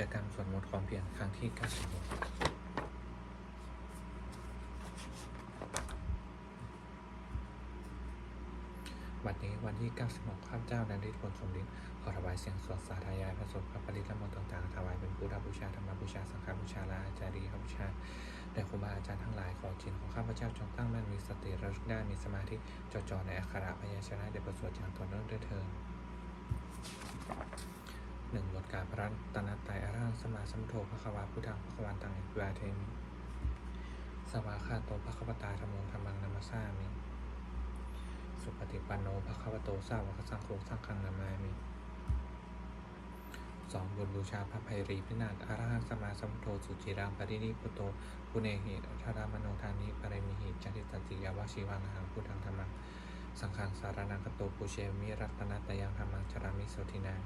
จกรรมสวดมนต์ความเพียรครั้งที่96บัดนี้วันที่ 96 ข้าพเจ้านันทิตผลสมฤทธิ์ขอถวายเสียงสวดสาธยายพระสงฆ์พระปริธรรมนต์ต่างๆ ถวายเป็นพุทธบูชาธรรมบูชา สังฆบูชาละอาจารีย์บูชาแต่ครูบาอาจารย์ทั้งหลายขอจิตของข้าพเจ้าจงตั้งมั่นมีสติระลึกได้มีสมาธิจดจ่อในอักขระพยัญชนะได้ประสวดอย่างต่อเนื่องด้วยเถิด หนึ่งบทกาพระรัตนตรัยอรังสมาสมพุทโธพระควาพุทธังพระควันตังอิวาเทมิสวาคาโตพระคัปตาธรรมงธรรมังนามาสามิ สุปฏิปันโนภะควโตสาวกสังโฆสังฆังนามามิสองบนบูชาพระไพรีพินาศอรหังสมาสัมพุทโธสุจิรังปรินิพุโตปุเนหิธารามโนทานิปริมิหิจติตติยาวชิวังหังพุทธังธรรมังสังฆังสารนังกโตปุเชมิรัตนตยังธรรมังจารามิโสทินา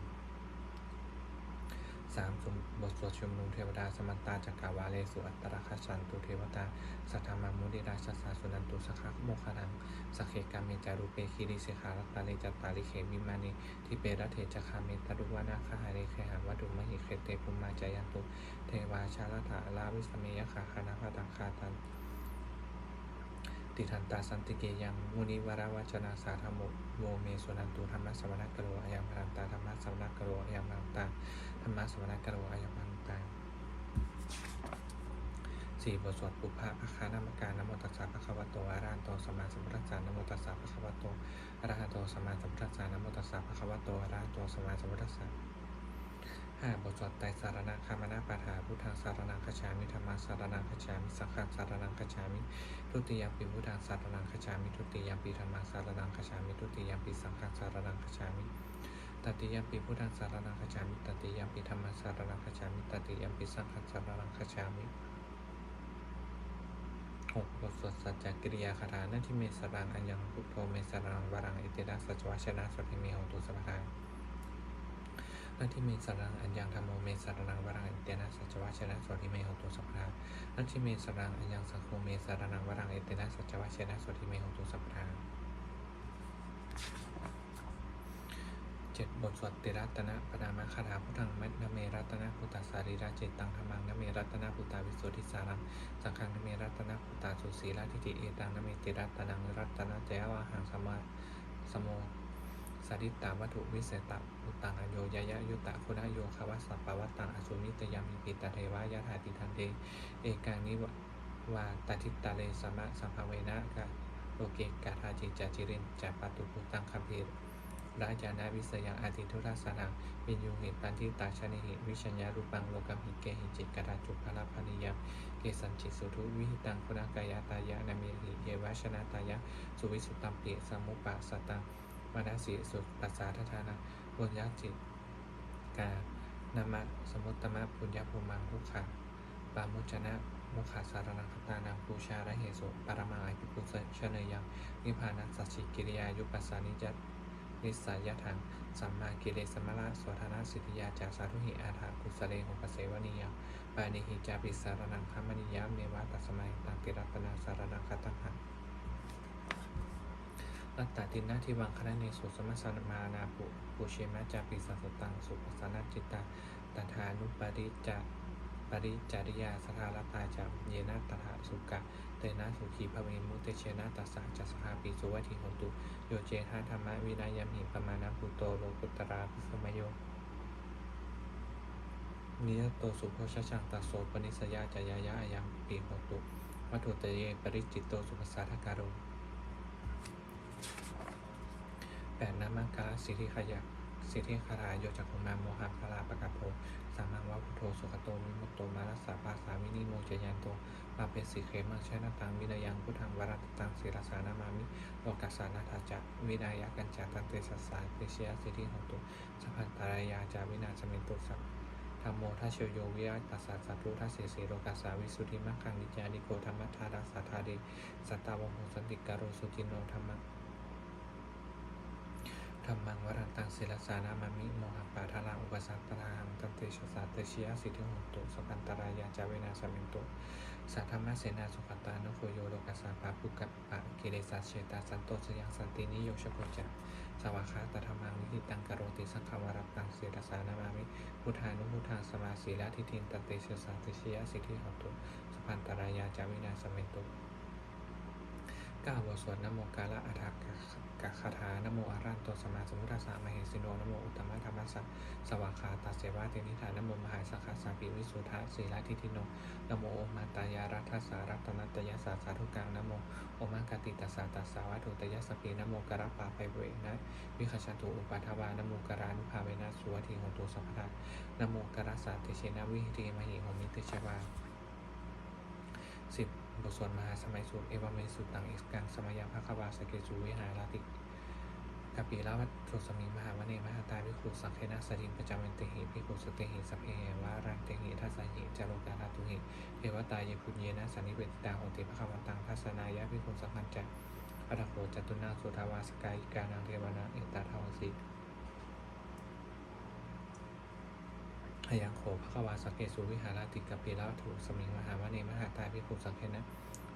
สามสมบทสวดชุมนุมเทวดาสมันตาจักรวาเลสุอัตตรคัสสันตุเทวตาสัทธามามุนิราชสาสุนันตุสขะโมคนังสกเคกาเมจารุเปคิริเสขารัตตาเลจตาลิเขวิมานิทิเประเทจคาเมตรุวานาคาหาเรเคหาวัตุมหิเคเตปุมมาจายันตุเทวาชาลถาลาวิสเมยขาคานาภตังคาตันติทันตาสันติเกยังมุนิวราวจนาสาธรรมโมเมสุนันตุธรรมะสวนักกโรอยังพรันตาธรรมะสวนักกโรอยังพรันตา ธรรมะสวนักกโรอายังพรันตาสี่บทสวดปุพพะพระคานามการนโมตัสสะพระคะวะโตอะระหะโตสัมมาสัมพุทธัสสะนโมตัสสะพระคะวะโตอะระหะโตสัมมาสัมพุทธัสสะนโมตัสสะพระคะวะโตอะระหะโตสัมมาสัมพุทธัสสะห้าบทสวดไตรสารณะคามนาปาฐาพุทธังสารนังคจฉามิธรรมังสารนังคจฉามิสังฆังสารนังคจฉามิทุติยมปีพุทธังสารนังคจฉามิทุติยมปีธรรมังสารนังคจฉามิทุติยมปีสังฆังสารนังคจฉามิ ตติยปิพุทธสารนังคจามิตติยปิธรรมสารนังคจามิตติยปิสังขสารนังคจามิหกบทสวดสัจจกิริยาคาถาหน้าที่เมสรังอัญญังพุทโธเมสรังวรังอิติรัสสัจวัชนะสัพพิเมหตุสัพพังนาทิเมสรังอัญญธรรมโมเมสรังวรังอิเตนะสัจวัชนะสวทิเมหตุสัพพะนาทิเมสรังอัญญสังโฆเมสรังวรังอิเตนะสัจวัชนะสวทิเมหตุสัพพะ จ็ดบทสวดติรัตนะปนามาคาถาพุทธังมัณเมรัตนะพุตตาสารีราเจตังธรรมังนเมรัตนะพุตตาวิสุทธิสารังสังฆังนเมรัตนะพุตตาสุสีราทิติเอตังนเมติรัตนังรัตนะเจวาหังสมาสโมสาริตาวัตถุวิเศษตะอุตังอโยยะยะยุตตะคุณโยคาวัสปวัตตังอสุนิตยามิปิตาเทวายะถาติทันเดเอกังนิวาตาทิตาเลสมะสัมภเวนะกะโลเกกาธาจิจัจิรินจัปปตุปุตังคัมภีร ราจานาวิสยังอาทิทุราสนังวินยูหิปันทิตาชนิหิวิชัญญารูปังโลกัมหิเกหิจิตกระดาจุพลพานิยมเกสันจิตสุทุวิหิตังคุณากายตายะนามิหิเยวชนะตายะสุวิสุตตัมปิสมุปะสตังมานาสีสุปัสสาทธานาบุญญาจิตกานามะสมุตตมะปุญญาภูมังทุกขะปามุจนะมุขาสารนังคตานังปูชาระเหสุปรมังอภิปุสชเนยังนิพพานัสสิกิริยายุปัสสานิจัต นิสายทัง สัมมากิเลสมละโสธนาสิทธิยาจากสาธุหิอาถากุสเลหุปเสวนิยังปานิหิจาปิสารนังคามนิยามเนวะตัสมัยตังติรัตนาสารนังคตังหังรัตตตินาทิวังคณะเนสุสมัสนมานาปุปุเชมะจาปิสัสสตัง สุปสานาจิตตาตถานุปริจา ปริจาริยาสถาลตาจาเยนะตถาสุกะเตนะสุขีภเวมุเตเชนะตัสสะจัสหาปิสุวัติโหตุโยเจหะธรรมะวินายมิปมานะปุโตโลกุตราภิสมโยนิยโตสุโพชชังตัสโสปนิสยาจายายะอายังปีหตุวัตถุเตเยปริจิตโตสุภสาทการโรแปดนามังคาสิทธิขยะ สิทธิคาราโยจักขุมาโมหังคาราปะกะโพสามังวะพุทโธสุขโตมิมุตโตมารัสสะภาสามินิโมจยันโตมาเป็นสิเขมังชนะตังวินายังพุทธังวรัตตังศิรสานามามิโลกัสสานาทาจะวินายะกัญจตันเตสัสสาเปเชียสิทธิโหตุสัพพันตารายาจาวินาสเมนตุสัพธรรมโมทัชโยวิยาตัสสะสัตตุทัสเสสีโลกัสสาวิสุทธิมังคังนิจานิโกธรรมัทธารัสสะธาเดสัตตาวงโหสันติการโรสุจินโนธรรมะ ธรรมังวรันตังศิลสานามามิโมหะปาทารังอุปสัตตารังตันเตชะสาเตชิยสิทธิหุตุสปันตรายาจาเวนาสมินตุสัทธรรมเสนาสุขตานุโคโยโลกัสสาปาปุกัปปะกิเลสัสเชตาสันโตสยังสันตินิโยชโกจักสวากขาตธรรมังนิทิตังกโรติสังขวรัตตังศิลสานามามิพุทธานุพุทธังสมาสีลาทิทินตันเตชะสาเตชิยสิทธิหุตุสปันตรายาจาเวนาสมินตุก้าวบทสวดนโมกาละอัฏฐก กะคาถานโมอารันโตสมาสมุทธสสะมเหสิโนนโมอุตตมะธรรมสัสสวากขาตัสเสวะเตนิธานโมมหาสักขสาปิวิสุทธะสีลาทิทิโนนโมโอมาตายารัตถสารัตนตยสาสาธุกังนโมโอมากติตัสสะตัสสาวัตถุตยสปีนโมกระปาไปเวนะวิคชตุอุปัฏฐวานโมกรานุภาเวนะสุวทิโหตุสัพพทานโมกระสาเตเชนะวิหิติมหิโหมิเตชวาสิบ บทสวดมหาสมัยสูตรเอวเมสุตังเอกกังสมัยภควาสเกจูวิหาราติกปีลาวัตถุสมิงมหาวเนมหาตาวิคุสังเคนะสริงประจำเวนเตหิพิคุสเตหิสัพเพเหวารันเตหิทัสหิจารุกาลาตุหิเทวตายพุญเยนะสันนิเวติตาโหติภควตังทัสนายะพิคุสังคันจักอัตโขจตุนาสุทาวาสกายิกานังเทวนาเอตตาทาวสิ พยังโขภควาสเกสุวิหาราติกปีลาวัตถุสมิงมหาวเนมหาตาพิคุสังเคนะ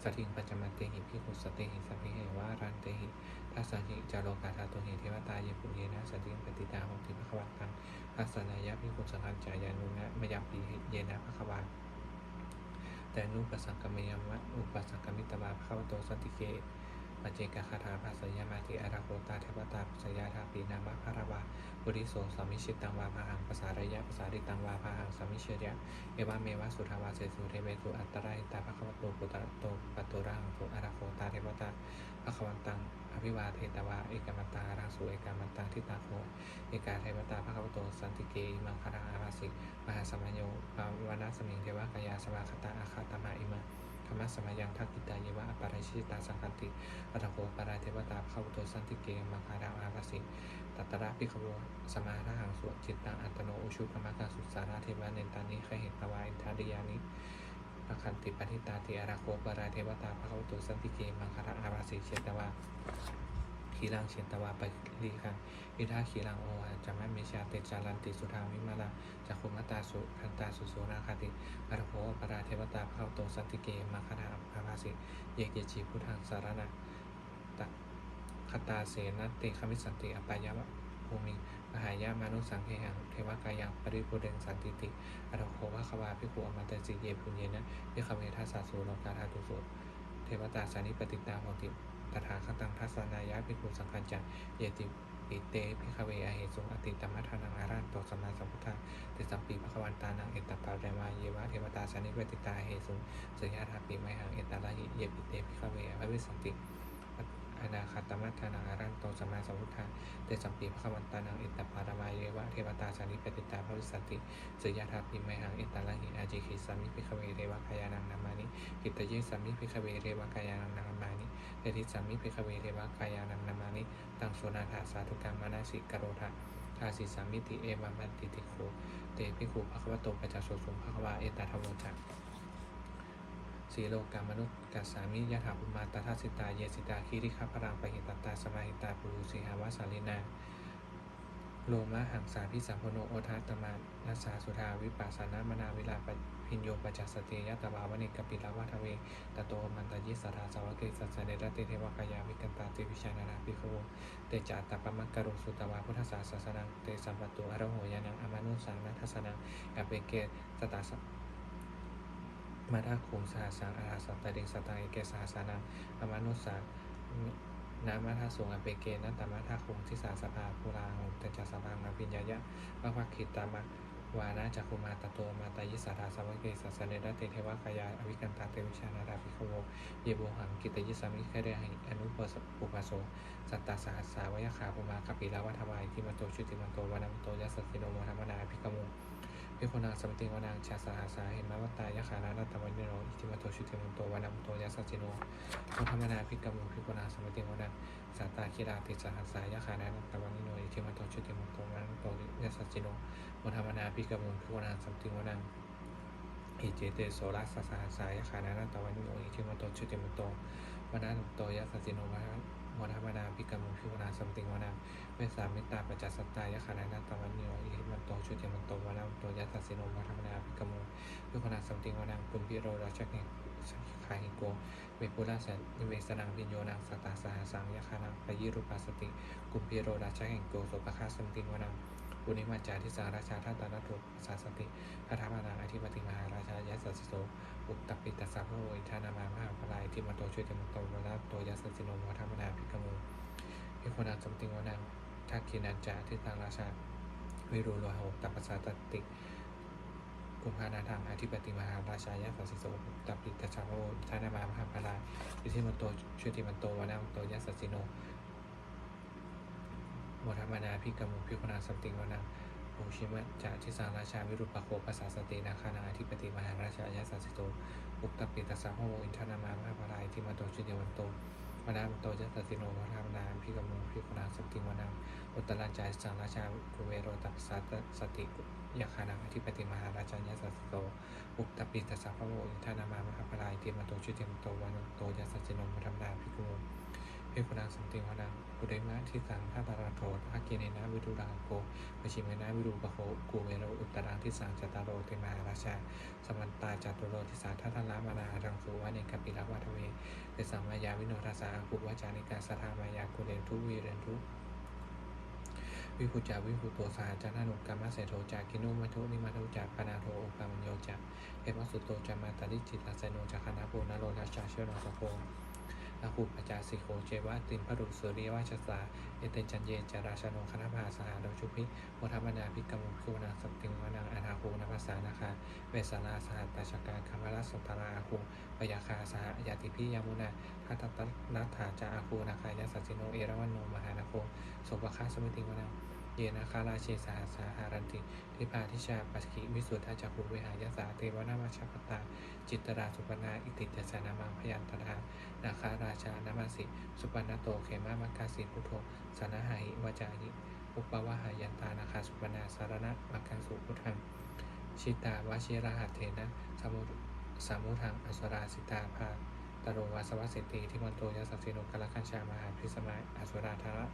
สถิงปัจจมันเตหิพิคุสเตหิสัพเพเหวารันเตหิทัสสหิจาโลกาธาตุหิเทวตาเยปุเยนะสถิงปฏิตาหงติภควตังทัสนายะพิคุสังคัญจายานุนะมยัมปีเยนะภควาแต่นุปัสังกมยมะอุปัสังกมิตวาภควโตสติเก ปัจเจกคาถาภาสยามาติอาราโคตาเทวตาปัสยาธาปีนามะภารวาบุริโสสามิชิตังวาภาหังภาษาระยะภาษาริตังวาภาหังสามิเชยะเอวาเมวะสุทาวาเสสุเทเวสุอัตตรายตาภควโตปุตตะโตปัตตุรังโตอาราโคตาเทวตาภควันตังอภิวาเทตวาเอกมัตตาราสุเอกามัตตังทิตาโคเอกาเทวตาภควโตสันติเกอิมังคาราอาภาสิมหาสมัญโยภาวนาสมิงเทวะกายาสวาคตาอาคาตมาอิมา ธรรมะสมัยยังทักกิตาเยวะอปาราชิตาสังคันติอัตโคปาราเทวตาเข้าตสันติเกมังคาราอาภาสิตัตระพิคโรสมาราหังสวดจิตตังอัตโนอุชุกรรมกาสุสาราเทวาเนตานิขเหตวาอินทาริยานิปะคันติปฏิตาติอาราโคปราเทวตาเข้าตุสันติเกมังคาระอาราสิเชตวา ขีรังเชตวาปลีคังอิทาขีรังโอวาจัมมะเมชาเตจารันติสุทาวิมาลาจักขุมตาสุคันตาสุโสนาคติอารโคปราเทวตาภควตุสันติเกมังคาระอาราสิเยกเกจิพุทธังสารนังตะคตาเสนเตคมิสันติอปายะภูมิมหายามานุสังเขหังเทวกายังปริปุเรนสันติติอรโควะควาพิคุอมตจิเยปุญเยนะพิขเวทัสสะสูโลกาธาตุสุเทวตาสานิปติตาโหติ ตถาคตังทัสนายะพิคุสังคัญจังเยติปิเตพิคเวอเหสุอติตมัทานังอารันโตสมาสัมพุทธาเตสัมปีพระวันตานังเอตตาปาเรมาเยวะเทวตาสานิเวติตาเหสุสยาธาปิไมหังเอตตาลาหิเยปิเตพิคเวอภิสันติ อนาคาตมัทธานังอารันโตสมาสัมพุทธาเตสัมปีพระวันตานังเอตตปารมาเยวะเทวตาสานิปติตาภวิสติสยาธาปิไมหังเอตตาลหิอาจิคิสามิพิขเวเรวะกายานังนามานิกิตเยสามิพิขเวเรวะกายานังนามานิเตติสามิพิขเวเรวะกายานังนามานิตังโสนาถาสาธุกังมานาสิกโรธาทาสิสามิติเอวามันติติโคเตพิขุภควโตปัจจโสสุภควาเอตตาธโมจัก สีโลกามนุษย์กัสสามิยะถาภุมาตทัสสิตาเยสิตาคีริคาพรังปหิตตาสมาหิตาปุรุสีหาวาสาลินาโลมะหังสาพิสัมพโนโอทาตมานัสสาสุธาวิปัสสนามนาวิลาปพินโยปัจจสเตยะตบาวนิกปิลาวาทเวตโตมันตยิสราสาวเกสัสเนรติเทวกายาวิกันตาติวิชานานาภิกขโวเตจาตตปมังกโรสุตวาพุทธศาสสนังเตสัมปตุอรโหยานังอมานุสังนัทสนังอเปเกสตาส มาทาคุมสหัสังอาราสัตตเดงสตังเอเกสหัสานังอมานุสานามาทาสูงอเปเกนัตตามาทาคุงทิสาสภาภูราหุตจัสสพังอภิญญายะมะวัคคิตามะวานาจักคุมาตโตมาตายิสาราสวะเกสัสเนรเตเทวกายาอวิกันตาเตวิชานาราภิกขโวเยโบหังกิตยิสามิเคเรหิอนุปสปุปโสสัตตาสหัสสาวยขาปุมาคปิลาวัทวายทิมโตชุติมันโตวานามโตยัสสิโนโมธรรมนาภิกขโม พิโคนางสมติวานางชาสหาสาเห็นมาวัตตายะขานานัตตวันเนโรอิติมาโตชุติมันโตวานัมโตยัสสจิโนโมธรรมนาภิกขโมพิโคนางสมติวานางสาตาคิราติสหัสายะขานานัตตวันเนโรอิติมาโตชุติมันโตวานัมโตยัสสจิโนโมธรรมนาภิกขโมพิโคนางสมติวานางอิเจเตโสรัสสหัสสายะขานานัตตวันเนโรอิติมาโตชุติมันโตวานัมโตยัสสจิโนวา มธรรมนาพิกรรมุพิวนาสัมติงวนาเวสามิตาปัจจสัตตายะขานานาตวันโยอิริมันโตชุติมันโตวนาโตยัสสสิโนมธรรมนาพิกรรมุพิวนาสัมติงวนาคุณพิโรราชเกขายโกเวปุราสันนิเวสนังพิญโยนังสตาสหสังยะคานังปยิรุปัสสติ กุมพิโรราชแห่งโกโสภคาสัมติงวนาปุณิมาจาทิสาราชาทัตตานาตุปสาสติพระธรรมนาอธิปติมหาราชายัสสสิโส อุตตปิตสัพพโวอิทานามามหาปลายที่มาโตช่วยเตมโตวนาโตยัสสสิโนมธรรมนาพิกมุพิคนาสมติงวนังทักขินันจาทิตังราชาวิรูโลหะตัปปสาตติกุมภานาทังอธิปติมหาราชายัสสสิโสอุตตปิตสัพพโอิทานามามหาปลายที่มาโตช่วยเตมโตวนาโตยัสสสิโนโมธรรมนาพิกมุพิคนาสมติงวนัง โอชิมะจะทิสาราชาวิรุปโคภาษาสตินาคานาธิปติมหาราชายาสัสโตอุปตปิตสัพพโวอินทนามามหาภารายที่มาโตชิเดวันโตวนาโตยัสสสิโนวรามนาพิกมุพิกุณาสติวนาอุตตรัญจายสังราชากุเวโรตัสสสติยาคานาอธิปติมหาราชายาสัสโตอุปตปิตสัพพโวอินทนามามหาภารายที่มาโตชิเดวันโตวันโตยัสสสิโนวรามน พิกุณาสติวนาอุเดมะทิสังฆาตาราโทอากิเนนะวิรุรังโกปชิเมนะวิรูปะโคกูเวโรอุตตรังที่สังจตารโรเตมาราชาสมันตาจัตุโรทิสาทัตลามานารังสุวะเนกปิลวัตเวเตสัมมายาวิโนทัสสะกุวจานิกาสทามายากุเรนทุวีเรนทุวิภูจาวิภูตัวสหจานานุกรรมเสโทจากินุมัทุนิมัทุจาปนาโทโอกามัญโยจาเอวสุโตจามาตาลิจิตาเซโนจาคณาโพนโรราชาเชโนสโพ อาคูปจาสิโคเจวะตินพรุสุริยวาชสาเอเตจันเยจาราชโนคณพาสหาโดชุพิโมธรรมนาพิกรมุคุนาสติงวนาอานาคูนภาษานาคาเวสานาสหัตตาชการคามรัสสตราอาคูปยาคาสหยาติพิยามุนาทัตตนัฐาจาอาคูนาคายสัสิโนเอราวันโนมหานาโคสุปคาสมิติงวนา เยนาคาราเชสหสาหารันติทิพาทิชาปัสกิวิสุทธาจักขุเวหายาสาเทวนามาชปตา จิตตราสุปนาอิติจสานามังพยันตนานาคาราชานามาสิ สุปนาโตเขมามักกาสิพุทโธสนหาหิวจายิอุปวะหายันตานาคาสุปนาสารณะมักกังสุพุทธังชิตาวชิรหัตเทนะสมุสามุทังอสราสิตาภาตโรวาสวัสสิติที่มันโตยสัสสิโนกลคัญชามหาพิสมัยอสุราธาระ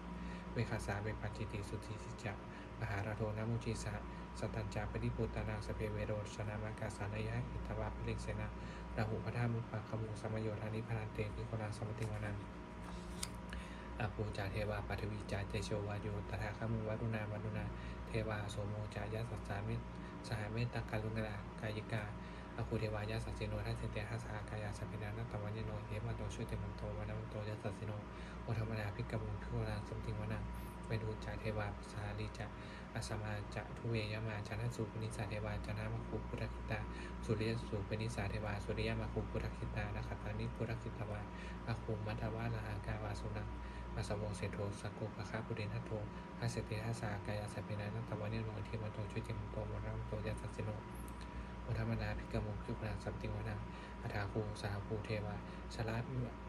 เวคาสาเวปัจจิติสุติสิจักมหาราโทนามุจิสะสตัญจาปฏิปุตตานังสเปเวโรชนามากาสานายะอิตวาปลิงเสนะราหุพระธามุปปะขมุสมโยธานิพนันเตนิโคลาสมติวานังอาปูจาเทวาปัทวีจาเตโชวาโยตถาคมุวัรุณาวัรุณาเทวาโสโมจายะสัจจามิสหเมตตากาลุณากายิกา เทวายะสัจจิโนทัสเสเตหัสหากายาสัพพินานัตตวันยโนเยมันโตช่วยเตมันโตวันมันโตยะสัจจิโนโอธรรมดาพิกมุพิโกราสมติวนังเวดูจาเทวาสาลีจะอาสมาจะทุเวยมาชนะสุปนิสาเทวาจนะมคุพุทธคิตา สุริยสูปนิสาเทวาสุริยมคุพุทธคิตานาคตานิพุทธคิตวาอาคุมัทวาลาหากาวาสุนังมาสวงเสโทสกโกปะคาปุรินทัตโทอาเสติทัสากายาสัพเพนานัตตวันเนโนทีมันโตช่วยเจมันโตมรัมโตยัสสสิโน อธรรมนาพิกมุขยุปนาสัมติวนาอัฐาคูสาภูเทวาชลา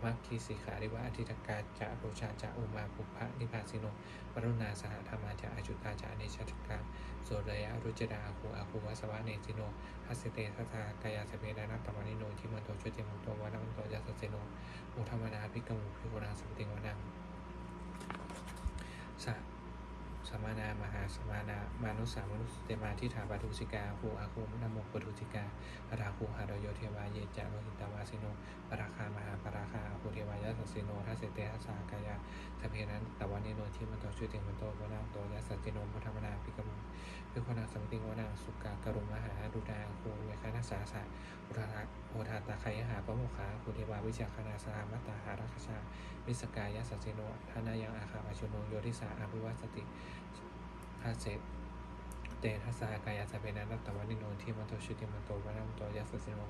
มัคคีสิขาริวะอธิตกาจะโรชาจะอุมาภุพะนิพาสิโนวรุณาสหธรรมาจะอาจุตาจะอเนชตกาโสดยะรุจดาอาคูอาคูวสวะเนจิโนฮัสเตทัสากายาสเพนานัตตวันเนโนทีมันโตช่วยเจมันโตวันมันโตยัสสสิโนโอธรรมนาพิกมุขยุปนาสัมติวนาสะ สมานามหาสมานามานุสามนุสเตมาทิฏฐาปทุสิกาภูอาคูนโมปทุสิกาปราคูหาโดโยเทวาเยจาโรหิตาวาสิโนปราคามหาปราคาภูเทวายะสัสสิโนทัสเสเตทัสสากายาสเพนั้นตะวันเนโนที่มันโตช่วยเตมันโตวนาโตยะสัสสิโนพุทธมนาพิกมุพิคนาสัมติงวนาสุกากรุมหาดุดาโคเวคานาสาสะอุทา โอทาตาไคยหาปโมุขาคูเทวาวิจักคณาสามัตตาหารัคชาวิสกายะสัสสิโนทานายังอาคาปชุโนโยทิสาอาภิวัสติทัสเสเตทัสสากายาสเพนันตตวันนิโนที่มันโตชุติมันโตวนามันโตยัสสสิโน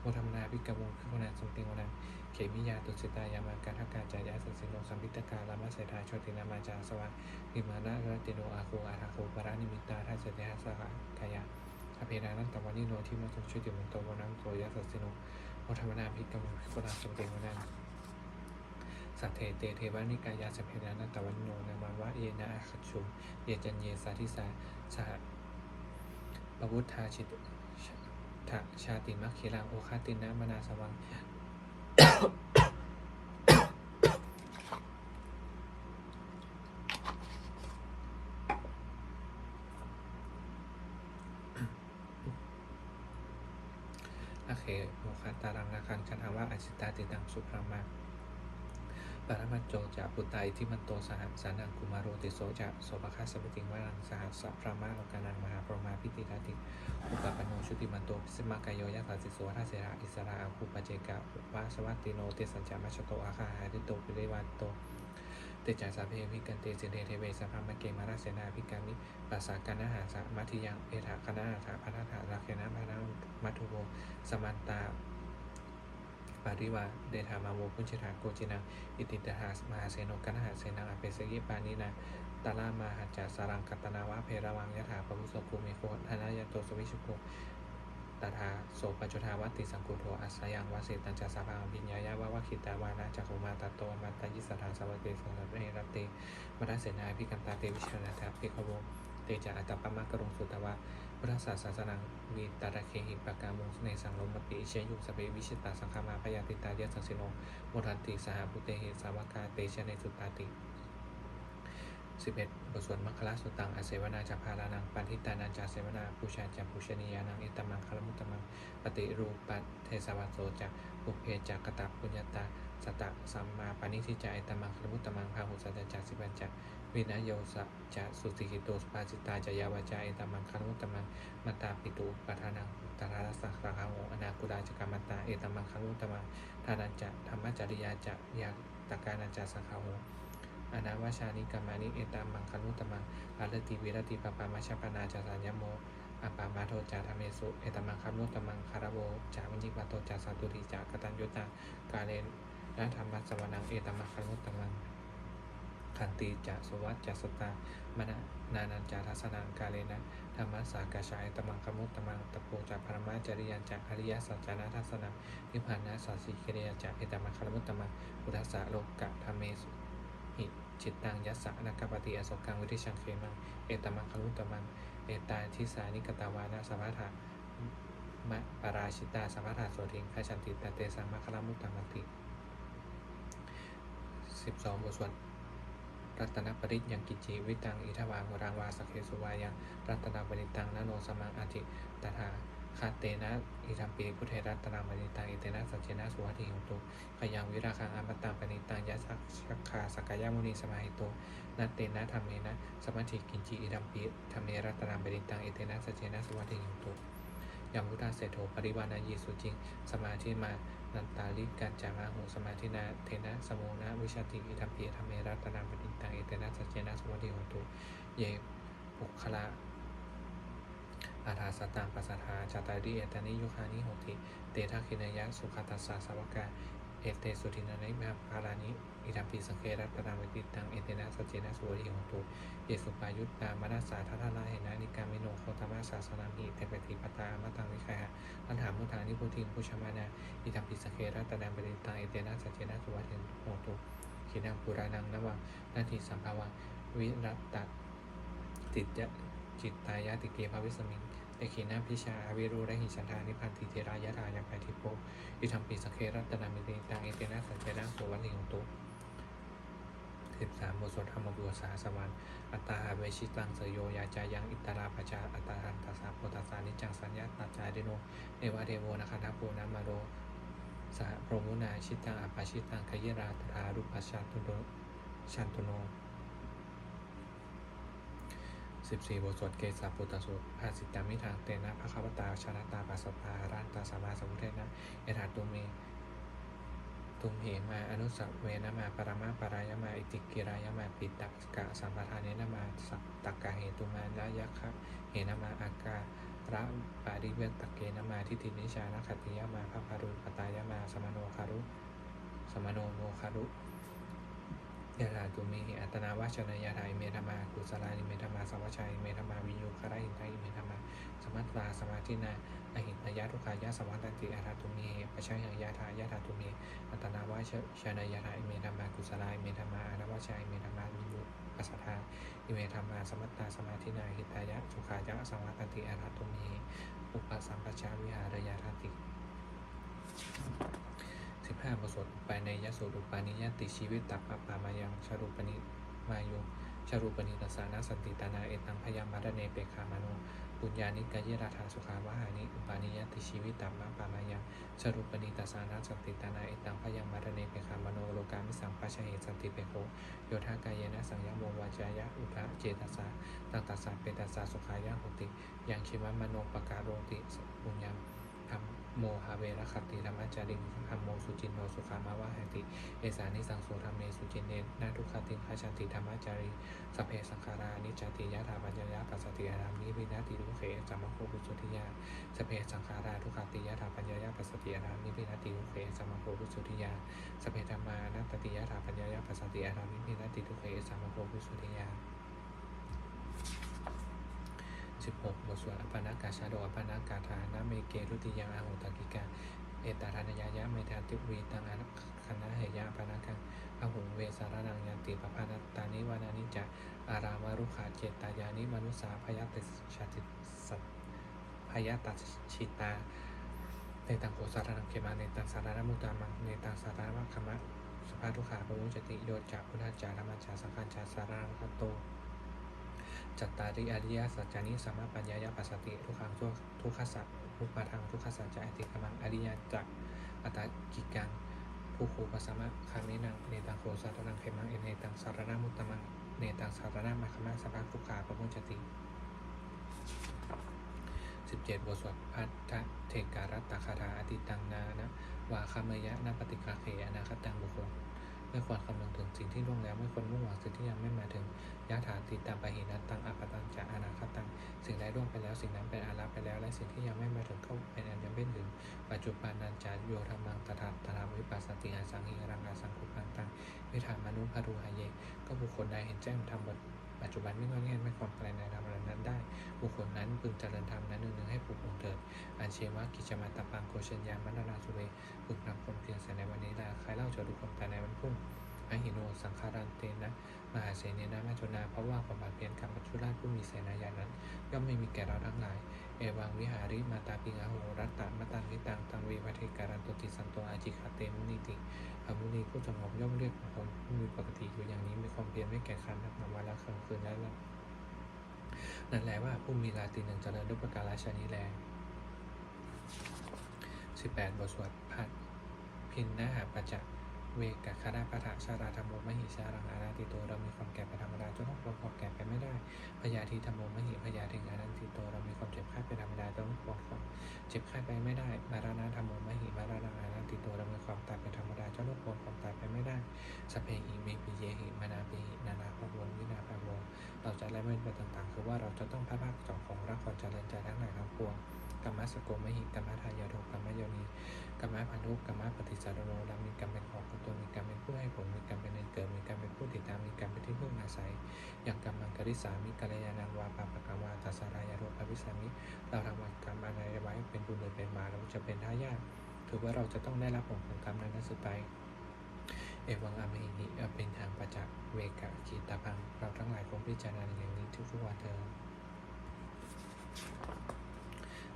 โมธรรมนาพิกมุพิคุณาสมติงวนาเขมิยาตุสิตายามาการทักกาจายาสัสสิโนสัมพิตกาลามาเสธาชตินามาจาสวะหิมานะรติโนอาคูอาทาคูปรานิมิตาทัสเตทัสสกายา สัพเพนันตวันนิโนที่มันโตชุติมันโตวนามันโตยัสสิโนโมธรรมนาพิกมุพิคุณาสมติงวนาสัทเทเตเทวานิกายาสพเพนานัตตวันโนนามาวะเยนะอาคัจฉุมเยจันเยสาธิสาสหปวุฒาชิตชาติมัคคิลังโอคาตินะมนาสวัง นา เขโมคาตารังนาคันคันหาว่าอชิตาติตังสุพรามาปรมัจโจจะปุตตาอิทิมันโตสหัสานังกุมารโรติโสจะโสภคาสมิติงวารังสหัสพรามาโลกานังมหาปรมาพิติทัติอุปปโนชุติมันโตพิสมากายโยยะสัสสิโสทัสเสระอิสระอคุปเจกะวาสวัตติโนเตสัญจามัชโตอาคาหาริโตปิเรวันโต เตจาสาเพวิกันเตสิเนเทเวสพพมะเกมาราเสนาพิกามิปัสสากันนาหาสะมัทิยังเอถาคณะอาหาพัทธาราเคนะพนังมัทุโวสมันตาปาริวาเดธามาโวพุชิตาโกจินังอิติตหามหาเสโนกันหาเสนังอเปสกิปานินาตาลามาหัจจาสารังกัตนาวะเพระวังยะถาปพุสกุมิโคธนายโตสวิชุโก ตถาโสปัจจุทาวัตติสังกุโทอัสสยังวาสิตัญจสาพังพิญญายาวาวะคิตาวานาจักขุมาตโตมันตยิสทาสวัสเตสังสเรรตเตมรัสเสนาพิกันตาเตวิชนาถาภิกขโวเตจาอัตตปมะกรงสุตวะพระศาสสนังวีตาระเคหิปกามุงในสังลมปิอิเชยุสเปวิชิตาสังฆามาพยาติตายสังสิโนโมทันติสหพุเตหิสาวกาเตชะในสุตตาติ 11บทสวดมังคลสุตังอาเสวนาจาพารานังปันทิตานันจาเสวนาปูชาจาปูชนียานังเอตมังคลมุตตมังปฏิรูปเทสวัสโสจักปุเพจักกตาปุญญาตาสตะสัมมาปานิทิจาเอตมังคลมุตตมังพาหุสัจจาสิบัญจักวินโยสะจะสุติกิโตสปาจิตาจะยาวาจาเอตมังคันมุตตมังมัตตาปิตุปัฏานังตาราสักขาโงอนาคุราจกรรมตตาเอตมังคันมุตตมังทานันจะธรรมจริยาจะยาตกานันจะสังขาโอนาวาชานิกามานิเอตมังคันมุตมังอาลติวิรติปปามาชปนาจาสัญญโมอัปามาโทจาธรรมเมสุ เอตมังคันมุตมังคารโวจาวิญิปโตจาสัตุริจากตัญยุตากาเลนะธรรมะสวนังเอตมังคันมุตมังขันติจะสวัสจะสตามณนานันจาทัสนังกาเลนะธรรมสากาชายตมังคมุตตมังตะโพจะพรมาจริยันจะอริยสัจจานาทัสนังนิพพานะสัสสิกิริยจะเอตมังคมุตตมังพุทธสะโลกะธรรมเมสุหิ จิตตังยัสสะนักปฏิอโศกังวิธิชังเคมัง เอตมังคมุตมัง เอตาทิสานิกตาวานะสัมภทามะปาราชิตาสัมภทาโสทิงขชันติตาเตสังมะคลมุตตมัติสิบสองบทสวดรัตนปริตยังกิจิวิตังอิทวาหุรังวาสเคสุวายังรัตนปริตังนโนสมังอาทิตถา คาเตนะอิทัมปีพุทเทรัตนปริตังอิเตนะสัจเจนะสุวัติหิตุขยังวิราคังอมตังปณิตังยัสสักขาสกายามุนีสมาหิโตนัตเตนะธรรมเมนะสมัติกินจิอิทัมปีธรรมเมรัตนปริตังอิเตนะสัจเจนะสุวัติหิตุยามพุทธาเศรษโธปริวานายีสุจริง สมาธิมานันตาลิกัญจามาหูสมาธินาเทนะสมุนะวิชาติอิทัมปีธรรมเมรัตนาปฏิตังเอเตนะสัจเจนะสวัสดิโหตุเยปุคละ อาทาสตังปัสสาจาตาริเอตานิยุคานิโหติเตทักขินายะสุขตัสสะสวกาเอเตสุทินานิมาภารานิอิทัมปีสังเครัตนาปฏิตังเอเตนะสเจนะสวัสดิโหตุเยสุปายุตตามนัสสาทัทธาเหนะนิกามิโนโคตมะสาสนามิเตปฏิปตามะตังวิคายะอันถามุทานิพุทิงพุชมานาอิทัมปิสังเครัตนาบริตังเอเตนะสเจนะสุวัตเทนโหตุขีนังปุรานังนวังนาทีสัมภาวังวิรัตตติจจิตตายาติเกภาวิสมิง เอขีนาพิชาอวิรุระหิฉันทานิพันธิเทรายะทายาไปทิโปอิทัมปิสเครัตนาบริตังเอเตนะสัจเจนะสุวัตเทนโหตุสิบสามบทสวดธรรมบุษาสวรรค์อัตตาเวชิตังเสยโยยาจายังอิตราปชาอัตตารันตัสสะโพตัสานิจังสัญญาตัจาเดโนเนวะเดโวนะคาทาโพนามาโรสหพรมุนาชิตังอปาชิตังขยิราตรารุปัชชาตุโนชันตุโน สิบสี่บทสวดเกสาปุตตสุภาสิตามิทางเตนะภะคะวตาชนะตาปัสสตารันตาสมมาสมุเทนะเอธาตุเมตุมเหมาอนุสัเวนะมาปรมาปรายมาอิติกิรายมาปิตักกะสัมปทานเนนะมาสัตกะเหตุมานะยัคะเหนะมาอาการะปาริเวตตะเกนะมาทิฏฐินิชานะขัตติยะมาพระพารุปตายะมาสมโนคารุ สมโนโนคารุ ยะถาตุเมหิอัตนาวาชนายาถาอิเมธมากุสลานิเมธมาสวัชัยเมธมาวิโยคาราหินไทเมธมาสมัตตาสมาธินาอหิตายะทุกขายะสวัตตันติอาถาตุเมหิปะชัยยาถายะถาตุเมอัตนาวาชนายาถาอิเมธมากุสลาอิเมธมาอานาวาชาอิเมธมาวิโยปัสสทาอิเมธมาสมัตตาสมาธินาหิตายะสุขายะสวัตตันติอาถาตุเมหิอุปสัมปชาวิหารยาธาติ สิบห้าบทสวดไปในยสูตรอุปาณิยติชีวิตตัปปะปามายังชารุปนิมายุชรูปนิตสานาสันติตานาเอตังพยามารเนเปคามโนปุญญานิกายราธาสุขาวหานิอุปาณิยติชีวิตตามมาปามายังชรูปนิตสานาสันติตานาเอตังพยามารเนเปคามโนโลกามิสังปัชเหสันติเปโคโยธากายนะสังยโมวาจายะอุปะเจตสาตังตัสสะเปตัสสะสุขายะโหติยังชิมะมโนปการโรติปุญญาธรรม โมหะเวรคติธรรมจาริงธรรมโมสุจินโนสุขามาวะหติ เอสานิสังโสธรรมเมสุจินเนนาทุกขติขาชันติธรรมจารีสเพสังขารานิจติยะถาปัญญาปัสสติอารามิวินาติทุเขสัมมโคปุสุทิยาสเพสังขาราทุกขติยะถาปัญญาปัสสติอารามิวินาติทุเขสัมมโคปุสุทิยาสเพธรรมานัตติยะถาปัญญาปัสสติอารามิวินาติทุเขสัมมโคปุสุทิยา 16 บทสวดอปานากาชาโดอปานากาธานาเมเกรุติยังอาหุตากิกา เอตาธานยายะเมธาติวีตังอนัคณะเหยาปานาคังอหุงเวสารนังยันติปปานตานิวานานิจะอารามารุขาเจตายานิมนุสาพยาติชาติสัตพยาตัชิตาในตังโกสารนังเขมาในตังสารนมุตตามังในตังสารนมัคคมะสภาทุขาปวุจติโยจาพุทธจารมาจาสังฆาจาสารานัตโต จัตตาริอริยสัจจานิสัมมาปัญญายปัสสติทุกขังทุกทุกขสัจทุกปาทังทุกขสัจจะอติกมังอริยจักอัตตกิกังผู้โคปัสสมะคามินังเนตังโคสัตนังเขมังเอเนตังสารนามุตตมังเนตังสารนามัคคมะสัพพะทุกขาปะมุจจติสิบเจ็ดบทสวดพัทธเทการัตตาคาถาอติตังนานะวาคามยะนปฏิกาเขอนาคตังบุคคล ไม่ควรคำนึงถึงสิ่งที่ล่วงแล้วไม่ควรมุ่งหวังสิ่งที่ยังไม่มาถึงยะถาติตามปะหินัตังอัปตังจะอนาคตัง สิ่งใดล่วงไปแล้วสิ่งนั้นเป็นอาลับไปแล้ว และสิ่งที่ยังไม่มาถึงก็เป็นอันยังไม่ถึง ปัจจุบันนันจาโยธรรมังตถาตถาวิปัสสติอาสังหิรังอาสังคุปันตังวิธามานุภารุหายเยก็บุคคลใดเห็นแจ้งธรรม ปัจจุบันไม่งอแง่นไม่ความแปลในธรรมนั้นได้ บุคคลนั้นพึงเจริญธรรมนั้นหนึ่งให้ปลุกองเถิดอันเชวะกิจมาตาปังโคเชญญามัตนาสุเวพึงนำคนเพียงแส่ในวันนี้ลาใครเล่าจะดูความตายในวันพรุ่งอหิโนสังคารันเตนะมหาเสนีนะมาจุนาเพราะว่าความบาดเพียนกรรมปัจจุราชผู้มีเสนาญานั้นย่อมไม่มีแก่เราทั้งหลาย เอวังวิหาริมาตาปิงาโหรัตตะมตังวิตังตังวีวัฏการันตุติสันโตอาจิคาเตมุนิติอมุนีผู้สงบย่อมเรียกคคลผู้มีปกติอยู่อย่างนี้มีความเพียรไม่แก่ขันนักนวันละครั้งคืนและละนั่นแหละว่าผู้มีราตรีหนึ่งเจริญด้วยประการราชนีแลสิบแปดบทสวดพัดพินนาหาปัจจ เวกกะคาราปะทะชาราธรรมโมมหิชารังอาราติโตเรามีความแก่เป็นธรรมดาจนต้องความแก่ไปไม่ได้พยาธิธรรมโมมหิพยาธิอานันติโตเรามีความเจ็บไข้เป็นธรรมดาจนต้องความเจ็บไข้ไปไม่ได้มาราณธรรมโมมหิมาราณอานันติโตเรามีความตายเป็นธรรมดาจนต้องความตายไปไม่ได้สเพหิเมปิเยหิมานาปิหินานาภวงวินาภวงเราจะละเว้นไปต่างๆ คือว่าเราจะต้องพลาดพลาดจากของรักความเจริญใจทั้งหลายทั้งปวง กรรมะสโกมหิกรรมะทายาโทกรรมะโยนีกรรมะพันธุกรรมะปฏิสารโนเรามีกรรมเป็นของตนมีกรรมเป็นผู้ให้ผลมีกรรมเป็นเกิดมีกรรมเป็นผู้ติดตามมีกรรมเป็นที่พึ่งอาศัยอย่างกรรมังกริสามิกัลยาณังวาปาปะกวาตัสารายาโรภวิสามิเราทำกรรมอะไรไว้เป็นบุญหรือเป็นบาเราจะเป็นทายาทถือว่าเราจะต้องได้รับผลของกรรมนั้นสืบไปเอวังอเมหิอเป็นทางประจักษ์เวกะขีตาพัง เราทั้งหลายคงพิจารณาอย่างนี้ทุกๆวันเถิด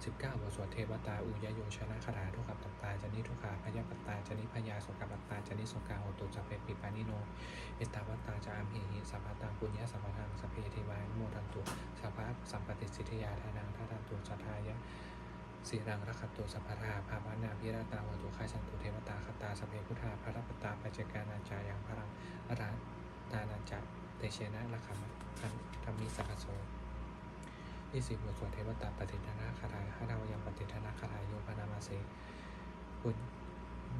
19บทสวดเทวตาอุยโยชนะคาถาทุกขปัตตาจนิทุกขาพยาปัตตาจนิพยาสกปัตตาจนิสกาโหตุสัพเพปิปานิโนเอตาวัตตาจามเหหิสัพพะตังปุญญาสัพพะทังสัพเพเทวานโมทันตุสัพพะสัมปติสิทธิยาทานังทัตันตุสัทธายะสีรังรักขตุสัพพะทาภาวนาพิราตาวตุขาชันตุเทวตาคตาสัพเพพุทธาพระรัปตตาปัจจกานาจายังพรังอรัตตานาจเตเชนะละคัมพันธรรมิสัพพโส ยี่สิบบทสวดเทวตาปฏิทนาคาถาห้าดาวยังปฏิทนาคาถาโยปนามาเสปุญ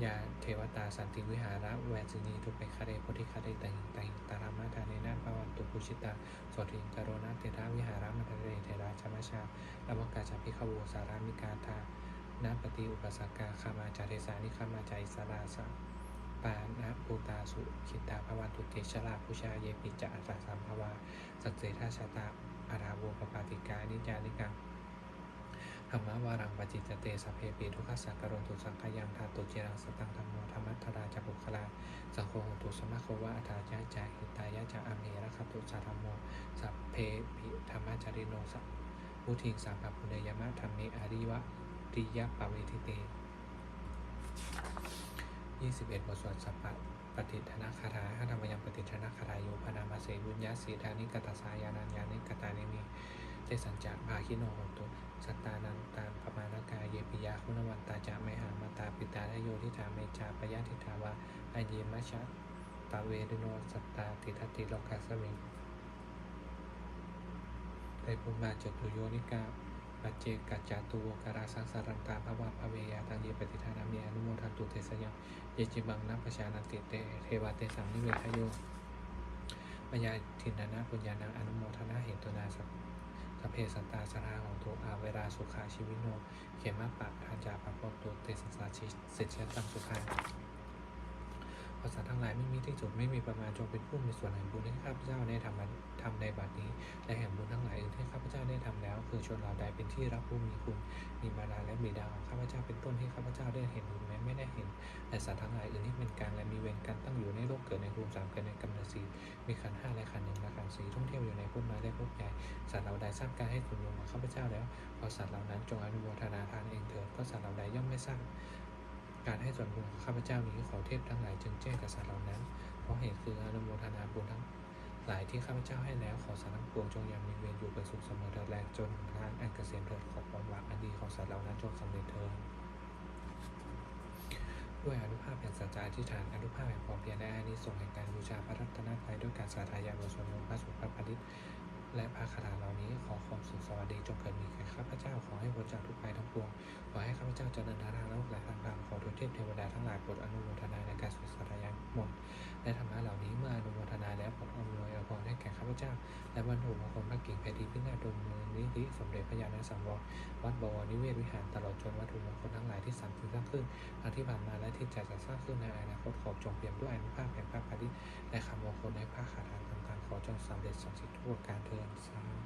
ญาเทวตาสันติวิหาระแวสินีทุเปคาเรโพธิคาเรตังตังตารามาทาเนนาภวันตุปุชิตาสวดถิงกโรนาเทระวิหาระมัทเรเทระชมาชาลวกาจาพิขโวสารามิกาธานาปฏิอุปสกาคามาจาเทสานิคามาจาอิสราสาปานะปูตาสุขิตาภวันตุเตชลาพุชาเยปิจจาสาสัมภวาสัจเจทาชาตา อาราโวปปาติกานิจานิกังธรรมวารังปจิจเตสพเพปีทุกขสักกรณตุสังขยังธาตุเจรังสตังธรรมโมธรรมัทราจบุคลา สังโฆตุสมะโควะอัฏฐายะจาหิตายะจาอเมระคตุสัธรรมโมสัพเพปิธรรมจาริโนสัพพุทิงสัมปปุเนยมะธรรมเมอริวะริยะปเวทิเต21บทสวดสัพพะ ปฏิทนาคาถาหาธรรมยังปฏิทนาคาถาโยพนามาเสบุญญาสีทานิกตาสายานันยานิกตานิมีเจสัญจะภาคิโนโหตุสัตตานันตามปมานากายเยปิยาคุณวันตาจาไมหามาตาปิตาทโยทิธาเมจาปยาทิธาวาอาเยมัชชะปาเวดิโนสัตตาติทติโลกัสสมิงไตปุมาจตุโยนิกา ปัจเจกัจจาตุวการาสังสารันตาภวะภเวยาตังเยปฏิทานามีอนุโมทันตุเทสยังเยจิบังนัปปชานันติเตเทวาเตสังนิเวทโยมยาทินานาปุญญานังอนุโมทนาเห็นตุนาสัพสพเพสัตตาสราของตุอาเวลาสุขาชีวิโน เขมาปะทานจาปะโปตุเตสัสสาชิสิทธิตังสุขาภาษาทั้งหลายไม่มีที่สุดไม่มีประมาณจงเป็นผู้มีส่วนแห่งบุญที่ข้าพเจ้าได้ทำมาทำในบัดนี้ และแห่งบุญทั้งหลายอื่นที่ข้าพเจ้าได้ทำแล้ว คือชนเหล่าใดเป็นที่รักผู้มีคุณมีมารดาและบิดาของข้าพเจ้าเป็นต้นที่ข้าพเจ้าได้เห็นหรือแม้ไม่ได้เห็นและสัตว์ทั้งหลายอื่นที่เป็นกลางและมีเวรกันตั้งอยู่ในโลกเกิดในภูมิสามเกิดในกำเนิดสีมีขันห้าและขันหนึ่งและขันสี่ท่องเที่ยวอยู่ในภพน้อยและภพใหญ่สัตว์เหล่าใดทราบการให้ส่วนรวมของข้าพเจ้าแล้วขอสัตว์เหล่านั้นจงอนุโมทนาทานเองเถิดเพราะสัตว์เหล่าใดย่อมไม่ทราบ การให้ส่วนบุญของข้าพเจ้านี้ขอเทพทั้งหลายจึงแจ้งกับสัตว์เหล่านั้น เพราะเหตุคืออนุโมทนาบุญทั้งหลายที่ข้าพเจ้าให้แล้วขอสัตว์ทั้งปวงจงยังมีเวรอยู่เป็นสุขเสมอเถิดแลจนทางอันเกษมเถิดขอความหวังอันดีของสัตว์เหล่านั้นจงสำเร็จเถิดด้วยอนุภาพแห่งสัจจะอธิฐานอนุภาพแห่งความเพียรและอานิสงส์แห่งการบูชาพระรัตนตรัยด้วยการสาธยายบทสวดมนต์พระสุภาพริต และพระคาถาเหล่านี้ขอความสุขสวัสดีจงเกิดมีแก่ข้าพเจ้าขอให้พ้นจากทุกภัยทั้งปวงขอให้ข้าพเจ้าเจริญทางโลกและทางธรรมขอทุกเทพเทวดาทั้งหลายโปรดอนุโมทนาในการสวดสาธยายมนต์และธรรมะเหล่านี้เมื่ออนุโมทนาแล้วโปรดอำนวยอภรให้แก่ข้าพเจ้า และบรรลุมงคลพระกิ่งแผ่นดินพินาศดลเมือนิธิสมเด็จพระญาณสังวรวัดบวรนิเวศวิหารตลอดจนวัตถุมงคลทั้งหลายที่สั่งสร้างขึ้นทั้งที่ผ่านมาและที่จะจะสร้างขึ้นในอนาคตขอจงเปี่ยมด้วยอนุภาพแห่งพระปฏิและคำมงคลในพระคาถา ขอจงสำเร็จสมสิทธิทุกประการเทินสาธุ